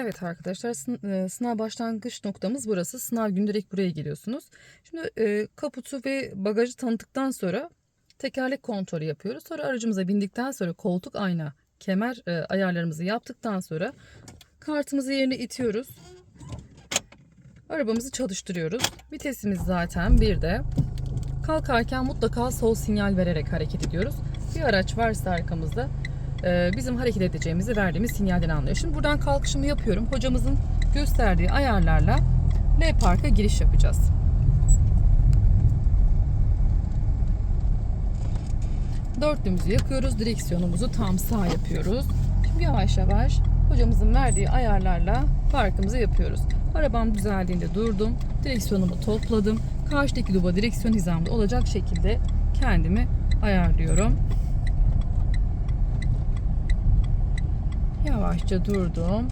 Evet arkadaşlar e, sınav başlangıç noktamız burası. Sınav günü direkt buraya geliyorsunuz. Şimdi e, kaputu ve bagajı tanıttıktan sonra tekerlek kontrolü yapıyoruz. Sonra aracımıza bindikten sonra koltuk ayna, kemer e, ayarlarımızı yaptıktan sonra kartımızı yerine itiyoruz. Arabamızı çalıştırıyoruz. Vitesimiz zaten bir de. Kalkarken mutlaka sol sinyal vererek hareket ediyoruz. Bir araç varsa arkamızda bizim hareket edeceğimizi verdiğimiz sinyalden anlıyor. Şimdi buradan kalkışımı yapıyorum. Hocamızın gösterdiği ayarlarla L Park'a giriş yapacağız. Dörtlümüzü yakıyoruz. Direksiyonumuzu tam sağ yapıyoruz. Şimdi yavaş yavaş hocamızın verdiği ayarlarla parkımızı yapıyoruz. Arabam düzeldiğinde durdum. Direksiyonumu topladım. Karşıdaki duba direksiyon hizamda olacak şekilde kendimi ayarlıyorum. Yavaşça durdum.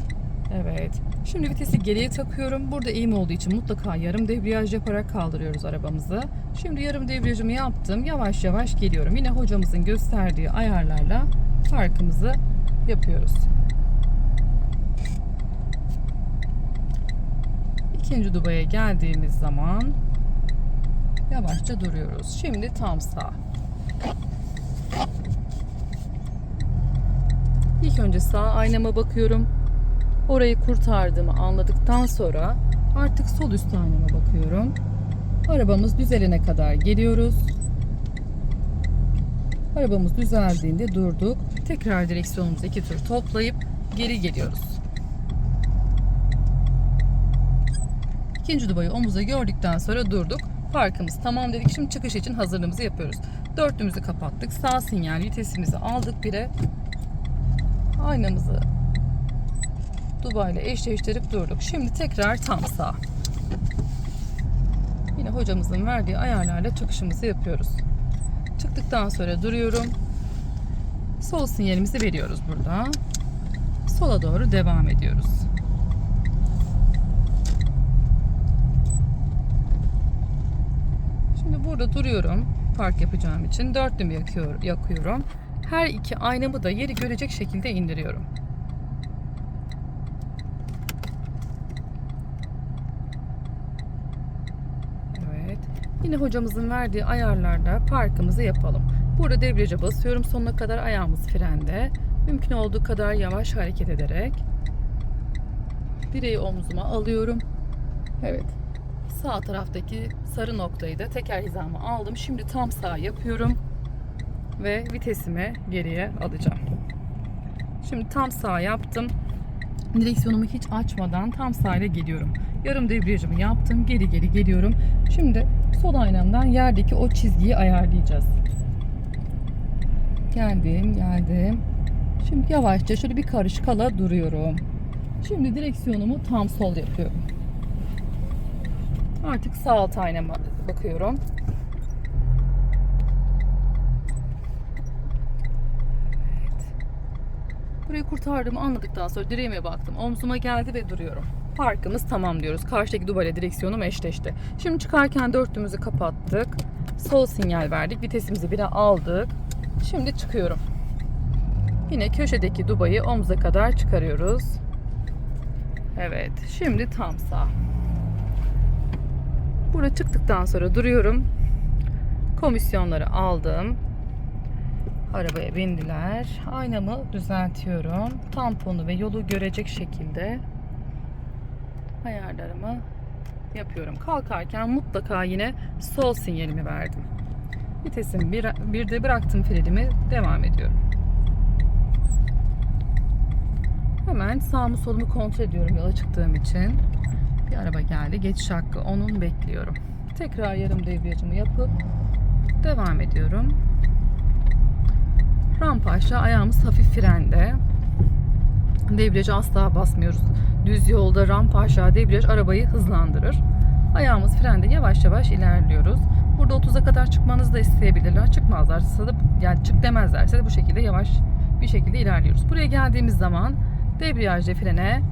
Evet. Şimdi vitesi geriye takıyorum. Burada eğim olduğu için mutlaka yarım debriyaj yaparak kaldırıyoruz arabamızı. Şimdi yarım debriyajımı yaptım. Yavaş yavaş geliyorum. Yine hocamızın gösterdiği ayarlarla farkımızı yapıyoruz. İkinci dubaya geldiğimiz zaman yavaşça duruyoruz. Şimdi tam sağ. Önce sağ aynama bakıyorum. Orayı kurtardığımı anladıktan sonra artık sol üst aynama bakıyorum. Arabamız düzelene kadar geliyoruz. Arabamız düzeldiğinde durduk. Tekrar direksiyonumuzu iki tur toplayıp geri geliyoruz. İkinci dubayı omuza gördükten sonra durduk. Parkımız tamam dedik. Şimdi çıkış için hazırlığımızı yapıyoruz. Dörtlümüzü kapattık. Sağ sinyal vitesimizi aldık bire. Aynamızı dubayla eşleştirip durduk. Şimdi tekrar tam sağ. Yine hocamızın verdiği ayarlarla çıkışımızı yapıyoruz. Çıktıktan sonra duruyorum. Sol sinyalimizi veriyoruz burada. Sola doğru devam ediyoruz. Şimdi burada duruyorum. Park yapacağım için dörtlümü yakıyor, yakıyorum. Her iki aynamı da yeri görecek şekilde indiriyorum. Evet. Yine hocamızın verdiği ayarlarla parkımızı yapalım. Burada debriyaja basıyorum sonuna kadar ayağımız frende. Mümkün olduğu kadar yavaş hareket ederek direği omzuma alıyorum. Evet. Sağ taraftaki sarı noktayı da teker hizama aldım. Şimdi tam sağ yapıyorum ve vitesimi geriye alacağım. Şimdi tam sağ yaptım. Direksiyonumu hiç açmadan tam sağ ile geliyorum. Yarım debriyajımı yaptım. Geri geri geliyorum. Şimdi sol aynamdan yerdeki o çizgiyi ayarlayacağız. Geldim, geldim. Şimdi yavaşça şöyle bir karış kala duruyorum. Şimdi direksiyonumu tam sol yapıyorum. Artık sağ alt aynama bakıyorum. Burayı kurtardığımı anladıktan sonra direğime baktım. Omzuma geldi ve duruyorum. Parkımız tamam diyoruz. Karşıdaki duvara direksiyonum eşleşti. Şimdi çıkarken dörtlüğümüzü kapattık. Sol sinyal verdik. Vitesimizi bire aldık. Şimdi çıkıyorum. Yine köşedeki dubayı omza kadar çıkarıyoruz. Evet. Şimdi tam sağ. Burada çıktıktan sonra duruyorum. Komisyonları aldım. Arabaya bindiler. Aynamı düzeltiyorum. Tamponu ve yolu görecek şekilde ayarlarımı yapıyorum. Kalkarken mutlaka yine sol sinyalimi verdim. Vitesimi bir, bir de bıraktım frenimi devam ediyorum. Hemen sağımı solumu kontrol ediyorum yola çıktığım için. Bir araba geldi. Geçiş hakkı onun bekliyorum. Tekrar yarım debriyajımı yapıp devam ediyorum. Rampa aşağı ayağımız hafif frende. Debriyajı asla basmıyoruz. Düz yolda rampa aşağı debriyaj arabayı hızlandırır. Ayağımız frende yavaş yavaş ilerliyoruz. Burada 30'a kadar çıkmanızı da isteyebilirler. Çıkmazlarsa da yani çık demezlerse de bu şekilde yavaş bir şekilde ilerliyoruz. Buraya geldiğimiz zaman debriyajla frene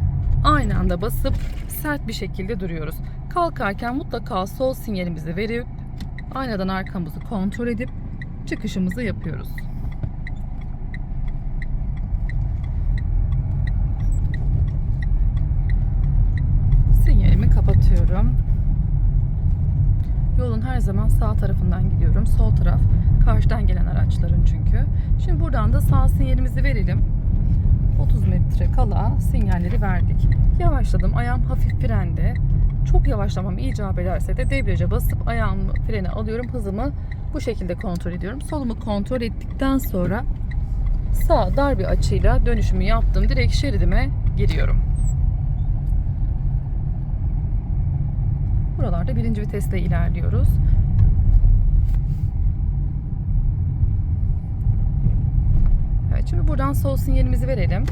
aynı anda basıp sert bir şekilde duruyoruz. Kalkarken mutlaka sol sinyalimizi verip aynadan arkamızı kontrol edip çıkışımızı yapıyoruz. gidiyorum. Yolun her zaman sağ tarafından gidiyorum. Sol taraf karşıdan gelen araçların çünkü. Şimdi buradan da sağ sinyalimizi verelim. 30 metre kala sinyalleri verdik. Yavaşladım. Ayağım hafif frende. Çok yavaşlamam icap ederse de debriyaja basıp ayağımı frene alıyorum. Hızımı bu şekilde kontrol ediyorum. Solumu kontrol ettikten sonra sağ dar bir açıyla dönüşümü yaptım. Direkt şeridime giriyorum. Buralarda birinci viteste ilerliyoruz. Evet şimdi buradan sol sinyalimizi verelim.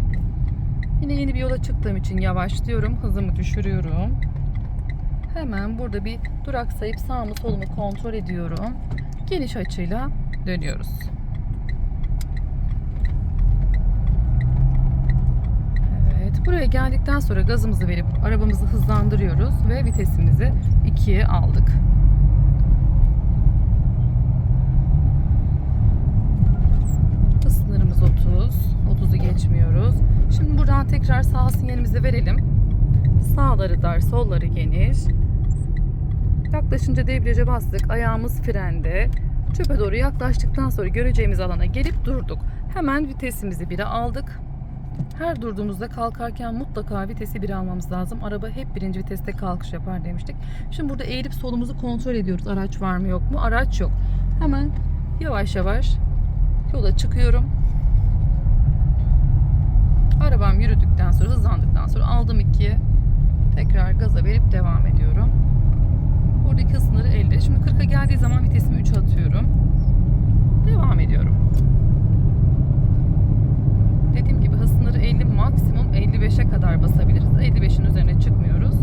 Yine yeni bir yola çıktığım için yavaşlıyorum. Hızımı düşürüyorum. Hemen burada bir duraksayıp sağımı solumu kontrol ediyorum. Geniş açıyla dönüyoruz. Evet, buraya geldikten sonra gazımızı verip arabamızı hızlandırıyoruz ve vitesimizi 2'ye aldık. Sınırımız 30. 30'u geçmiyoruz. Şimdi buradan tekrar sağ sinyalimizi verelim. Sağları dar, solları geniş. Yaklaşınca debriyaja bastık. Ayağımız frende. Çöpe doğru yaklaştıktan sonra göreceğimiz alana gelip durduk. Hemen vitesimizi 1'e aldık. Her durduğumuzda kalkarken mutlaka vitesi 1'e almamız lazım. Araba hep birinci viteste kalkış yapar demiştik. Şimdi burada eğilip solumuzu kontrol ediyoruz. Araç var mı yok mu? Araç yok. Hemen yavaş yavaş yola çıkıyorum. Arabam yürüdükten sonra, hızlandıktan sonra aldım ikiye. Tekrar gaza verip devam ediyorum. Buradaki hız sınırı 50. Şimdi 40'a geldiği zaman vitesimi 3'e atıyorum. Devam ediyorum. Dediğim gibi hız sınırı 50 maksimum 55'e kadar basabiliriz. 55'in üzerine çıkmıyoruz.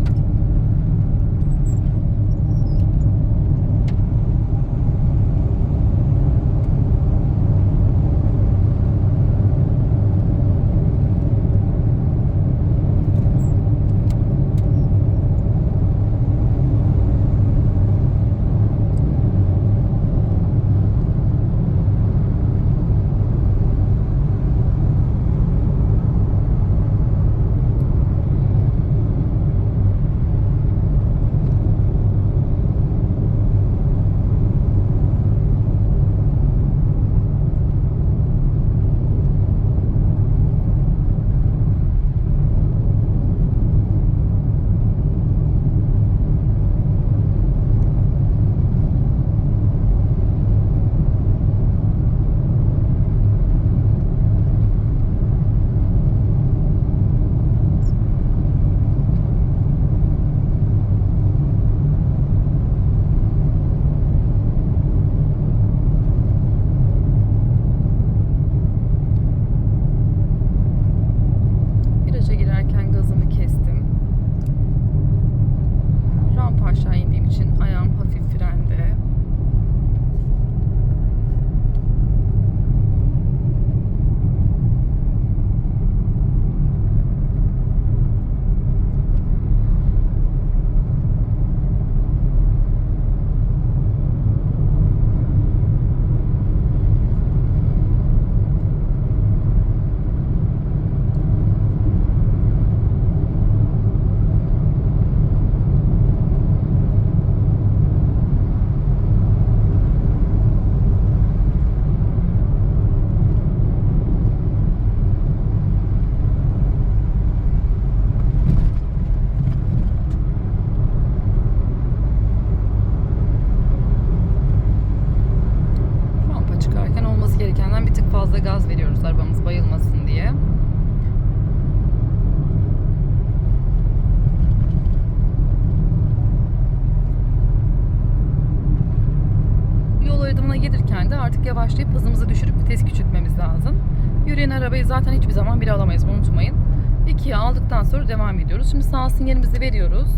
Devam ediyoruz. Şimdi sağ sinyalimizi veriyoruz.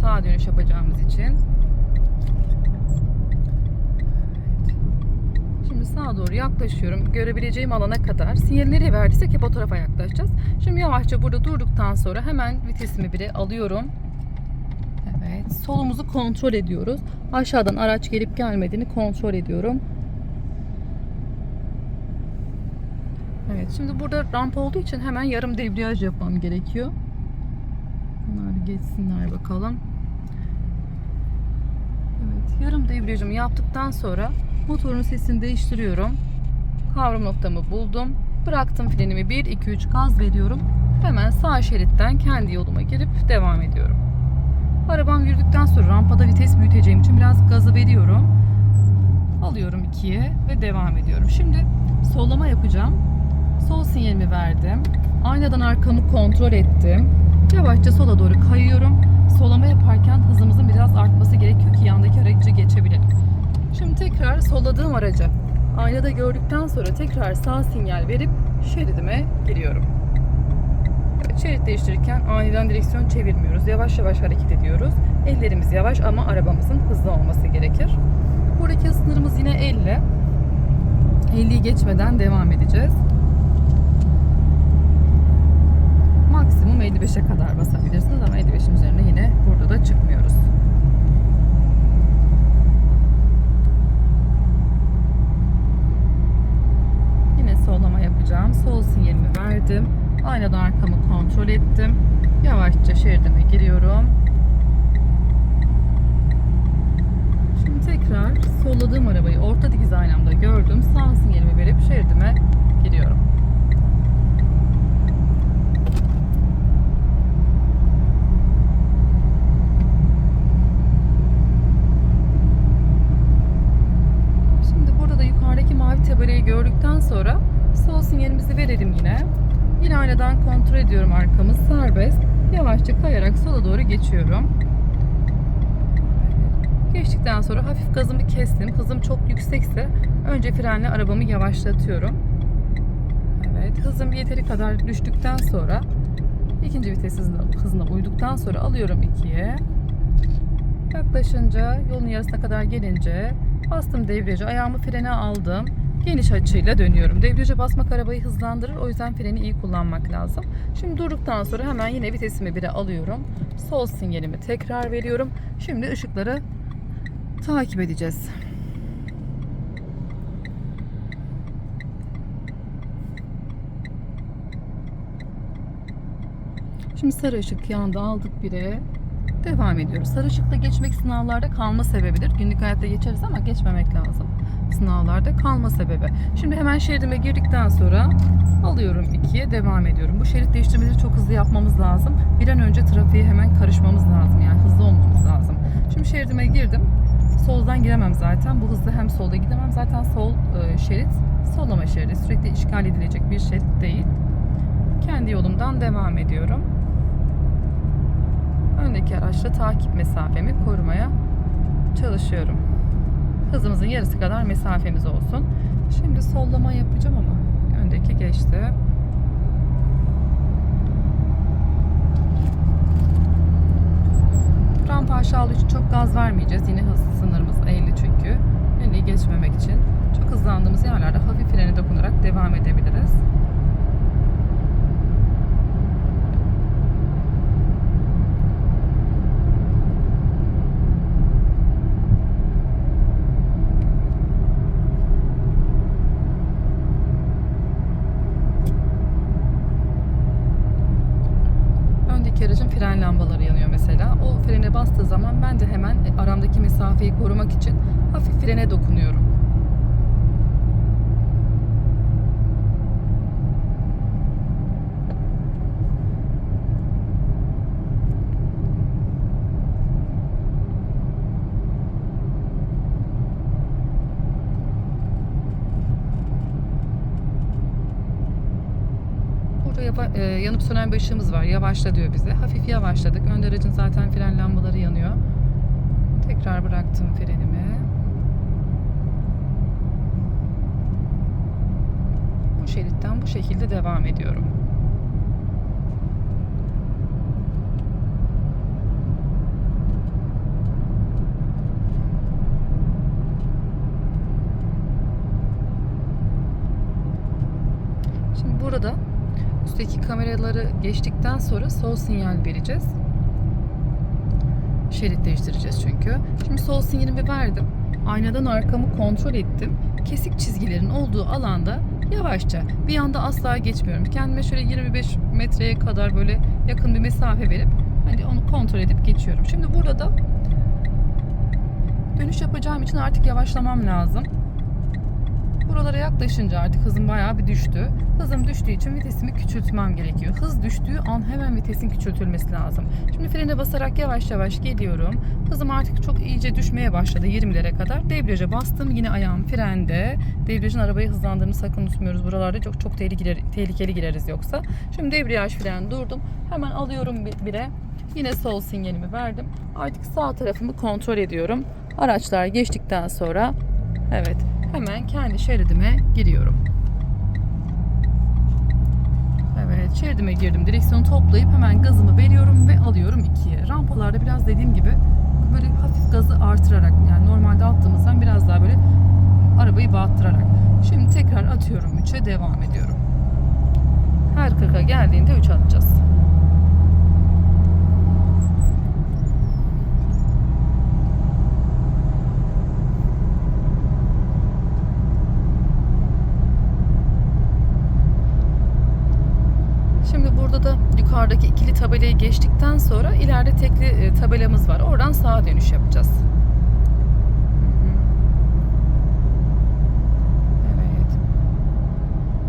Sağa dönüş yapacağımız için. Şimdi sağa doğru yaklaşıyorum. Görebileceğim alana kadar. Sinyali nereye verdiysek hep o tarafa yaklaşacağız. Şimdi yavaşça burada durduktan sonra hemen vitesimi bire alıyorum. Evet. Solumuzu kontrol ediyoruz. Aşağıdan araç gelip gelmediğini kontrol ediyorum. Evet. Şimdi burada rampa olduğu için hemen yarım debriyaj yapmam gerekiyor. Geçsinler bakalım. Evet, yarım debriyajımı yaptıktan sonra motorun sesini değiştiriyorum. Kavram noktamı buldum. Bıraktım frenimi 1 2 3 gaz veriyorum. Hemen sağ şeritten kendi yoluma girip devam ediyorum. Arabam yürüdükten sonra rampada vites büyüteceğim için biraz gazı veriyorum. Alıyorum 2'ye ve devam ediyorum. Şimdi sollama yapacağım. Sol sinyalimi verdim. Aynadan arkamı kontrol ettim. Yavaşça sola doğru kayıyorum. Solama yaparken hızımızın biraz artması gerekiyor ki yandaki aracı geçebilelim. Şimdi tekrar solladığım aracı aynada gördükten sonra tekrar sağ sinyal verip şeridime giriyorum. Şerit değiştirirken aniden direksiyon çevirmiyoruz. Yavaş yavaş hareket ediyoruz. Ellerimiz yavaş ama arabamızın hızlı olması gerekir. Buradaki sınırımız yine 50. 50'yi geçmeden devam edeceğiz. Maksimum 55'e kadar basabilirsiniz ama 55'in üzerine yine burada da çıkmıyoruz. Yine sollama yapacağım. Sol sinyalimi verdim. Aynadan arkamı kontrol ettim. Yavaşça şeridime giriyorum. Şimdi tekrar solladığım arabayı orta dikiz aynamda gördüm. Sağ sinyalimi verip şeridime giriyorum. Şimdi burada da yukarıdaki mavi tabelayı gördükten sonra sol sinyalimizi verelim yine. Yine aynadan kontrol ediyorum arkamız serbest. Yavaşça kayarak sola doğru geçiyorum. Geçtikten sonra hafif gazımı kestim. Hızım çok yüksekse önce frenle arabamı yavaşlatıyorum. Evet, hızım yeteri kadar düştükten sonra ikinci vites hızına, hızına uyduktan sonra alıyorum ikiye. Yaklaşınca yolun yarısına kadar gelince bastım debriyajı, ayağımı frene aldım. Geniş açıyla dönüyorum. Debriyaja basmak arabayı hızlandırır. O yüzden freni iyi kullanmak lazım. Şimdi durduktan sonra hemen yine vitesimi 1'e alıyorum. Sol sinyalimi tekrar veriyorum. Şimdi ışıkları takip edeceğiz. Şimdi sarı ışık yandı aldık bire. Devam ediyoruz. Sarı ışıkla geçmek sınavlarda kalma sebebidir. Günlük hayatta geçeriz ama geçmemek lazım. Sınavlarda kalma sebebi. Şimdi hemen şeridime girdikten sonra alıyorum ikiye devam ediyorum. Bu şerit değiştirmeleri çok hızlı yapmamız lazım. Bir an önce trafiğe hemen karışmamız lazım. Yani hızlı olmamız lazım. Şimdi şeridime girdim. Soldan giremem zaten. Bu hızda hem solda gidemem. Zaten sol e, şerit sollama şeridi. Sürekli işgal edilecek bir şerit değil. Kendi yolumdan devam ediyorum. Öndeki araçla takip mesafemi korumaya çalışıyorum. Hızımızın yarısı kadar mesafemiz olsun. Şimdi sollama yapacağım ama öndeki geçti. Rampa aşağı için çok gaz vermeyeceğiz. Yine hız sınırımız 50 çünkü. 50'yi geçmemek için çok hızlandığımız yerlerde hafif frene dokunarak devam edebiliriz. öndeki aracın fren lambaları yanıyor mesela. O frene bastığı zaman ben de hemen aramdaki mesafeyi korumak için hafif frene dokunuyorum. Burada yava- e, yanıp sönen bir ışığımız var. Yavaşla diyor bize. Hafif yavaşladık. Önde aracın zaten fren lambaları yanıyor. Tekrar bıraktım frenimi. Bu şeritten bu şekilde devam ediyorum. Şimdi burada kameraları geçtikten sonra sol sinyal vereceğiz. Şerit değiştireceğiz çünkü. Şimdi sol sinyalimi verdim. Aynadan arkamı kontrol ettim. Kesik çizgilerin olduğu alanda yavaşça bir anda asla geçmiyorum. Kendime şöyle 25 metreye kadar böyle yakın bir mesafe verip hani onu kontrol edip geçiyorum. Şimdi burada da Dönüş yapacağım için artık yavaşlamam lazım. Buralara yaklaşınca artık hızım bayağı bir düştü. Hızım düştüğü için vitesimi küçültmem gerekiyor. Hız düştüğü an hemen vitesin küçültülmesi lazım. Şimdi frene basarak yavaş yavaş geliyorum. Hızım artık çok iyice düşmeye başladı 20'lere kadar. Debriyaja bastım. Yine ayağım frende. Debriyajın arabayı hızlandırdığını sakın unutmuyoruz. Buralarda çok çok tehlikeli, tehlikeli gireriz yoksa. Şimdi debriyaj fren durdum. Hemen alıyorum bir- bire. Yine sol sinyalimi verdim. Artık sağ tarafımı kontrol ediyorum. Araçlar geçtikten sonra evet hemen kendi şeridime giriyorum. Evet şeridime girdim. Direksiyonu toplayıp hemen gazımı veriyorum ve alıyorum ikiye. Rampalarda biraz dediğim gibi böyle hafif gazı artırarak yani normalde attığımızdan biraz daha böyle arabayı bağıttırarak. Şimdi tekrar atıyorum 3'e devam ediyorum. Her 40'a geldiğinde 3 atacağız. Şimdi burada da yukarıdaki ikili tabelayı geçtikten sonra ileride tekli e, tabelamız var. Oradan sağa dönüş yapacağız. Evet.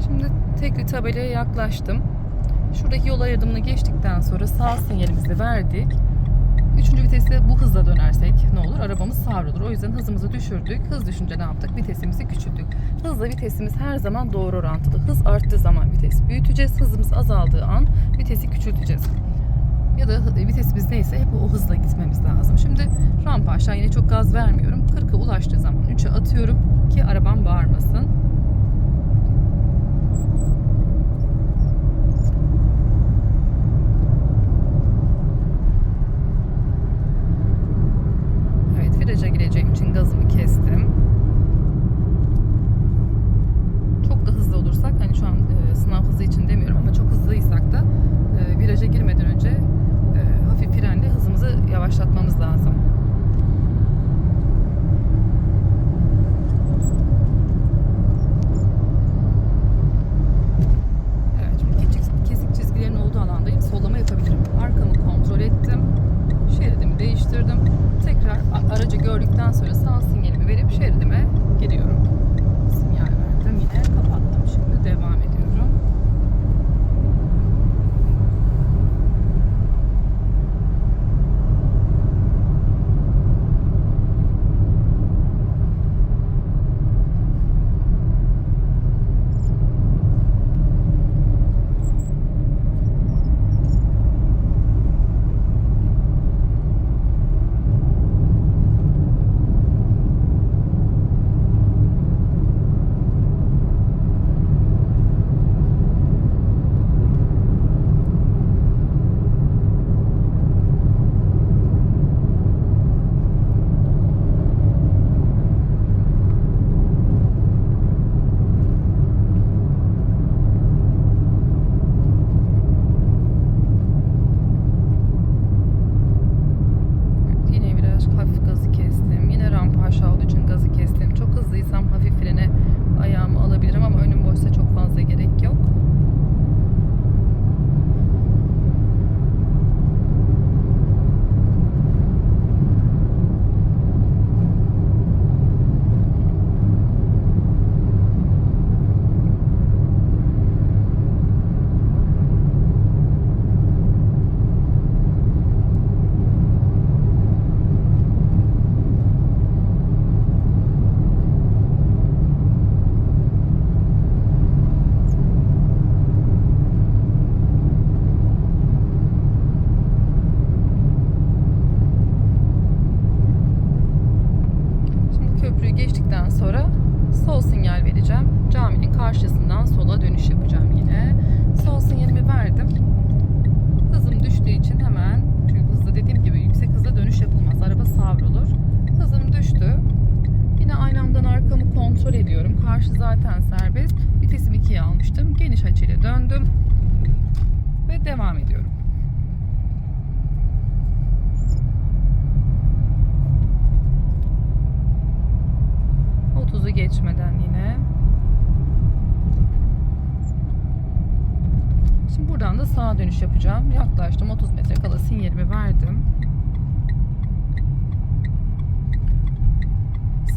Şimdi tekli tabelaya yaklaştım. Şuradaki yol ayrımını geçtikten sonra sağ sinyalimizi verdik. Üçüncü viteste bu hızla dönersek ne olur? Arabamız savrulur. O yüzden hızımızı düşürdük. Hız düşünce ne yaptık? Vitesimizi küçülttük. Hızla vitesimiz her zaman doğru orantılı. Hız arttığı zaman vites büyüteceğiz. Hızımız azaldığı an vitesi küçülteceğiz. Ya da vitesimiz neyse hep o hızla gitmemiz lazım. Şimdi rampa aşağı yine çok gaz vermiyorum. 40'a ulaştığı zaman 3'e atıyorum ki arabam bağırmasın. Zaten serbest. Vitesimi 2'ye almıştım. Geniş açıyla döndüm. Ve devam ediyorum. Otuzu geçmeden yine. Şimdi buradan da sağa dönüş yapacağım. Yaklaştım 30 metre kala sinyalimi verdim.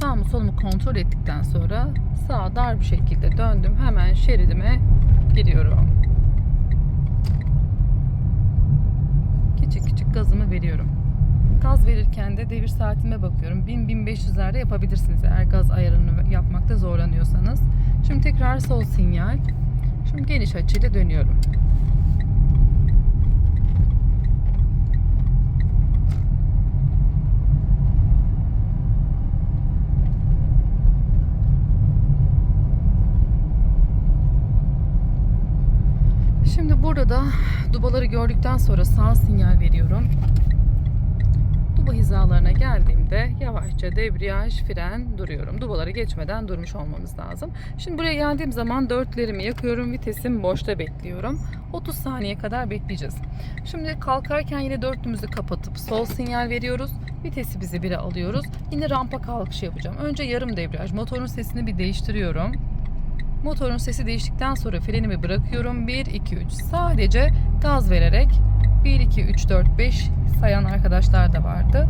Sağımı solumu kontrol ettikten sonra sağa dar bir şekilde döndüm. Hemen şeridime giriyorum. Küçük küçük gazımı veriyorum. Gaz verirken de devir saatime bakıyorum. 1000-1500'lerde yapabilirsiniz eğer gaz ayarını yapmakta zorlanıyorsanız. Şimdi tekrar sol sinyal. Şimdi geniş açıyla dönüyorum. Şimdi burada da dubaları gördükten sonra sağ sinyal veriyorum. Duba hizalarına geldiğimde yavaşça debriyaj, fren duruyorum. Dubaları geçmeden durmuş olmamız lazım. Şimdi buraya geldiğim zaman dörtlerimi yakıyorum. Vitesim boşta bekliyorum. 30 saniye kadar bekleyeceğiz. Şimdi kalkarken yine dörtlümüzü kapatıp sol sinyal veriyoruz. Vitesi bizi bire alıyoruz. Yine rampa kalkışı yapacağım. Önce yarım debriyaj. Motorun sesini bir değiştiriyorum. Motorun sesi değiştikten sonra frenimi bırakıyorum. 1, 2, 3. Sadece gaz vererek 1, 2, 3, 4, 5 sayan arkadaşlar da vardı.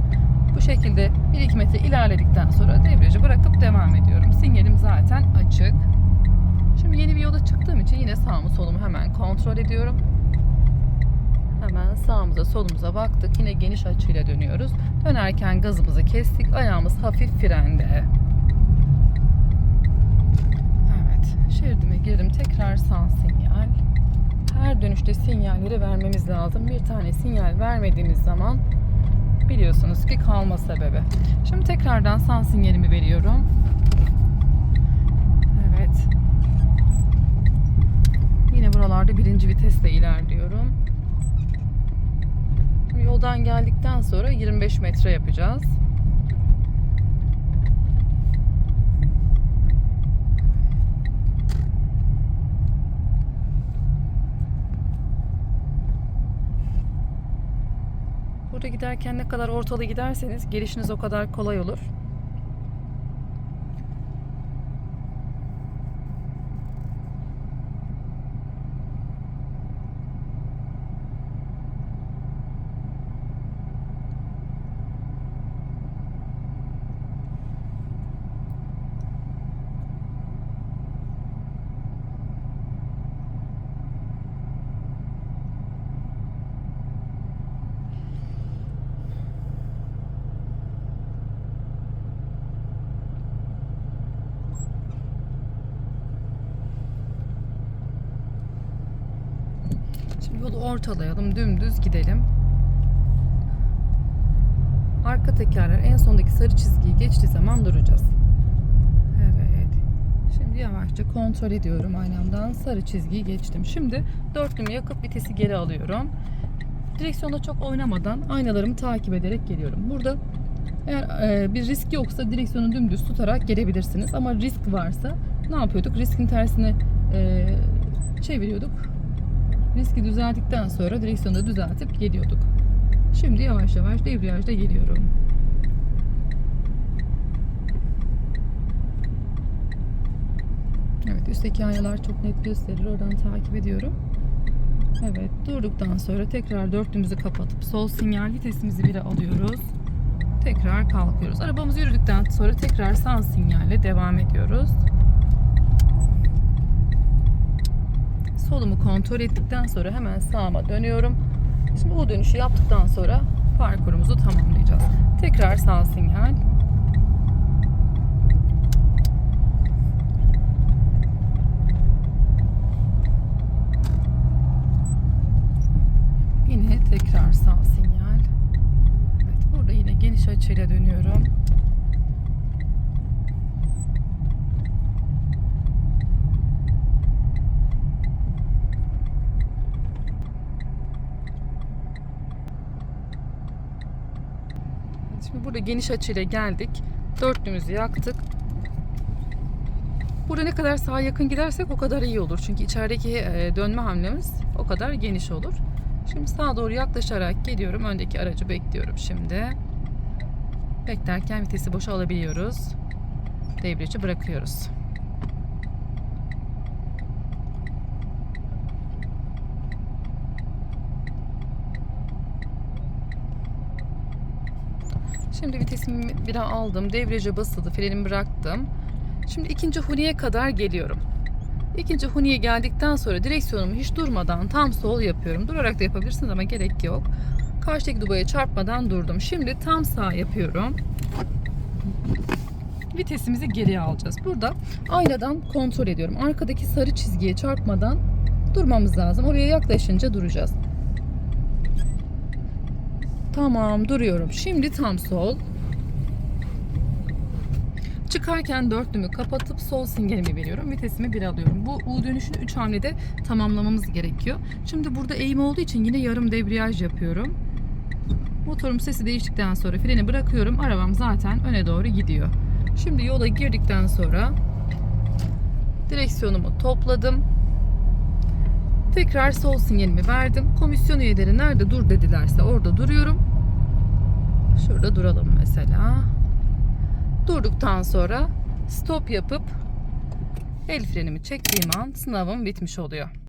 Bu şekilde 1-2 metre ilerledikten sonra debriyajı bırakıp devam ediyorum. Sinyalim zaten açık. Şimdi yeni bir yola çıktığım için yine sağımı solumu hemen kontrol ediyorum. Hemen sağımıza solumuza baktık. Yine geniş açıyla dönüyoruz. Dönerken gazımızı kestik. Ayağımız hafif frende. Evet. Şeridime girdim. Tekrar sağ sinyal. Her dönüşte sinyalleri vermemiz lazım. Bir tane sinyal vermediğimiz zaman biliyorsunuz ki kalma sebebi. Şimdi tekrardan sağ sinyalimi veriyorum. Evet. Yine buralarda birinci vitesle ilerliyorum. Yoldan geldikten sonra 25 metre yapacağız. Burada giderken ne kadar ortalı giderseniz gelişiniz o kadar kolay olur. Şimdi yolu ortalayalım, dümdüz gidelim. Arka tekerler en sondaki sarı çizgiyi geçtiği zaman duracağız. Evet. Şimdi yavaşça kontrol ediyorum aynamdan. Sarı çizgiyi geçtim. Şimdi dörtlümü yakıp vitesi geri alıyorum. Direksiyonda çok oynamadan aynalarımı takip ederek geliyorum. Burada eğer e, bir risk yoksa direksiyonu dümdüz tutarak gelebilirsiniz. Ama risk varsa ne yapıyorduk? Riskin tersini e, çeviriyorduk. Riski düzelttikten sonra direksiyonu da düzeltip geliyorduk. Şimdi yavaş yavaş debriyajda geliyorum. Evet üstteki aynalar çok net gösterir. Oradan takip ediyorum. Evet durduktan sonra tekrar dörtlümüzü kapatıp sol sinyal vitesimizi bire alıyoruz. Tekrar kalkıyoruz. Arabamız yürüdükten sonra tekrar sağ sinyalle devam ediyoruz. Solumu kontrol ettikten sonra hemen sağıma dönüyorum. Şimdi bu dönüşü yaptıktan sonra parkurumuzu tamamlayacağız. Tekrar sağ sinyal. Yine tekrar sağ sinyal. Evet, burada yine geniş açıyla dönüyorum. Şimdi burada geniş açıyla geldik. Dörtlümüzü yaktık. Burada ne kadar sağa yakın gidersek o kadar iyi olur. Çünkü içerideki e, dönme hamlemiz o kadar geniş olur. Şimdi sağa doğru yaklaşarak geliyorum. Öndeki aracı bekliyorum şimdi. Beklerken vitesi boşa alabiliyoruz. Debriyajı bırakıyoruz. Şimdi vitesimi bir aldım. Debriyaja basıldı. Frenimi bıraktım. Şimdi ikinci huniye kadar geliyorum. İkinci huniye geldikten sonra direksiyonumu hiç durmadan tam sol yapıyorum. Durarak da yapabilirsiniz ama gerek yok. Karşıdaki dubaya çarpmadan durdum. Şimdi tam sağ yapıyorum. Vitesimizi geriye alacağız. Burada aynadan kontrol ediyorum. Arkadaki sarı çizgiye çarpmadan durmamız lazım. Oraya yaklaşınca duracağız. Tamam duruyorum. Şimdi tam sol. Çıkarken dörtlümü kapatıp sol sinyalimi veriyorum. Vitesimi 1 alıyorum. Bu U dönüşünü 3 hamlede tamamlamamız gerekiyor. Şimdi burada eğim olduğu için yine yarım debriyaj yapıyorum. Motorum sesi değiştikten sonra freni bırakıyorum. Arabam zaten öne doğru gidiyor. Şimdi yola girdikten sonra direksiyonumu topladım. Tekrar sol sinyalimi verdim. Komisyon üyeleri nerede dur dedilerse orada duruyorum. Şurada duralım mesela. Durduktan sonra stop yapıp el frenimi çektiğim an sınavım bitmiş oluyor.